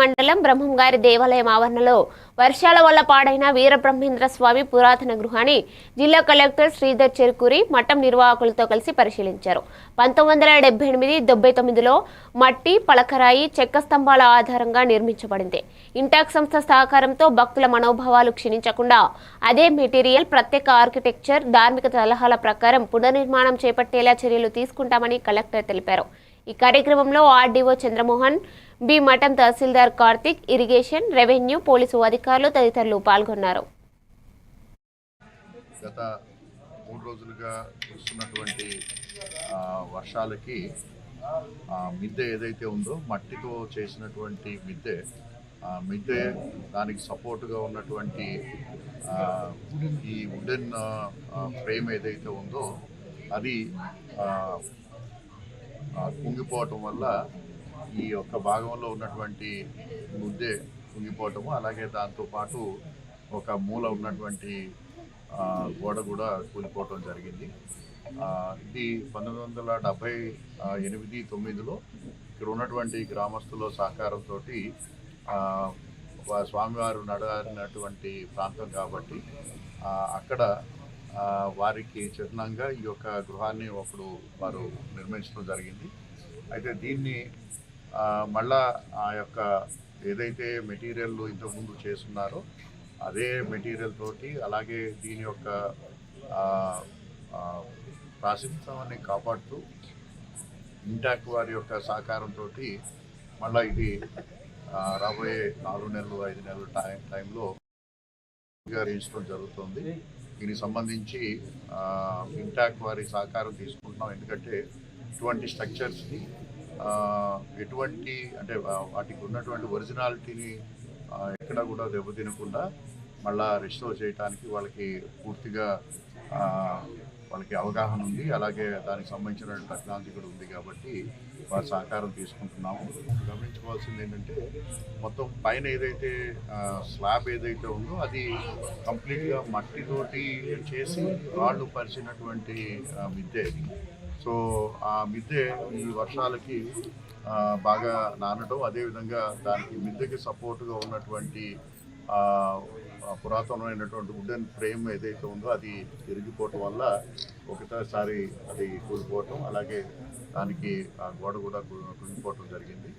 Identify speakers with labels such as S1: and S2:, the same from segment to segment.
S1: మండలం బ్రహ్మంగారి దేవాలయం ఆవరణలో వర్షాల వల్ల పాడైన వీరబ్రహ్మేంద్ర స్వామి పురాతన గృహాన్ని జిల్లా కలెక్టర్ శ్రీధర్ చెరుకూరి మఠం నిర్వాహకులతో కలిసి పరిశీలించారు. పంతొమ్మిది వందల డెబ్బై ఎనిమిది డెబ్బై తొమ్మిదిలో మట్టి పలకరాయి చెక్క స్తంభాల ఆధారంగా నిర్మించబడింది. ఇంటాక్ సంస్థ సహకారంతో భక్తుల మనోభావాలు క్షీణించకుండా అదే మెటీరియల్ ప్రత్యేక ఆర్కిటెక్చర్ ధార్మిక సలహాల ప్రకారం పునర్నిర్మాణం చేపట్టేలా చర్యలు తీసుకుంటామని కలెక్టర్ తెలిపారు. ఈ కార్యక్రమంలో RDO Chandramohan B Matham tahsildar Karthik irrigation revenue police అధికారులు తదితరులు పాల్గొన్నారు.
S2: గత మూడు రోజులుగా కురుస్తున్నటువంటి వర్షాలకి మిద్దె ఏదైతే ఉందో మట్టితో చేసినటువంటి మిద్దె మిద్దె దానికి సపోర్ట్గా ఉన్నటువంటి ఈ వుడెన్ ఫ్రేమ్ ఏదైతే ఉందో అది కుంగిపోవటం వల్ల ఈ యొక్క భాగంలో ఉన్నటువంటి ముద్దె కుంగిపోవటము అలాగే దాంతోపాటు ఒక మూల ఉన్నటువంటి గోడ కూడా కూలిపోవటం జరిగింది. ఇది పంతొమ్మిది వందల డెబ్భై ఎనిమిది తొమ్మిదిలో ఇక్కడ ఉన్నటువంటి గ్రామస్తుల సహకారంతో స్వామివారు నడనటువంటి ప్రాంతం కాబట్టి అక్కడ వారికి చిహ్నంగా ఈ యొక్క గృహాన్ని అప్పుడు వారు నిర్మించడం జరిగింది. అయితే దీన్ని మళ్ళా ఆ యొక్క ఏదైతే మెటీరియల్ ఇంతకుముందు చేస్తున్నారో అదే మెటీరియల్ తోటి అలాగే దీని యొక్క ప్రాసిత్వాన్ని కాపాడుతూ ఇంటాక్ వారి యొక్క సహకారంతో మళ్ళీ ఇది రాబోయే నాలుగు నెలలు ఐదు నెలల టైం టైంలో రచించడం జరుగుతుంది. దీనికి సంబంధించి ఇంటాక్ వారి సహకారం తీసుకుంటున్నాం. ఎందుకంటే ఇటువంటి స్ట్రక్చర్స్ని ఎటువంటి అంటే వాటికి ఉన్నటువంటి ఒరిజినాలిటీని ఎక్కడ కూడా దెబ్బతినకుండా మళ్ళా రెస్టోర్ చేయడానికి వాళ్ళకి పూర్తిగా వాళ్ళకి అవగాహన ఉంది. అలాగే దానికి సంబంధించిన టెక్నాలజీ కూడా ఉంది కాబట్టి వారి సహకారం తీసుకుంటున్నాము. గమనించుకోవాల్సింది ఏంటంటే మొత్తం పైన ఏదైతే స్లాబ్ ఏదైతే ఉందో అది కంప్లీట్గా మట్టితోటి చేసి రాళ్ళు పరిచినటువంటి మిద్దె అది. సో ఆ మిద్దె ఈ వర్షాలకి బాగా నానడం అదేవిధంగా దానికి మిద్దెకి సపోర్ట్గా ఉన్నటువంటి పురాతనమైనటువంటి వుడెన్ ఫ్రేమ్ ఏదైతే ఉందో అది ఇరిగిపోవటం వల్ల ఒకసారి అది కూలిపోవటం అలాగే దానికి ఆ గోడ కూడా కుంగిపోవటం జరిగింది.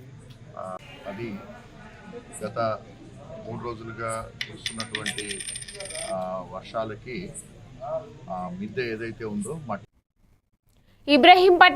S2: అది గత మూడు రోజులుగా కురుస్తున్నటువంటి వర్షాలకి మిద్దె ఏదైతే ఉందో మట్టి
S1: ఇబ్రహీంపట్నం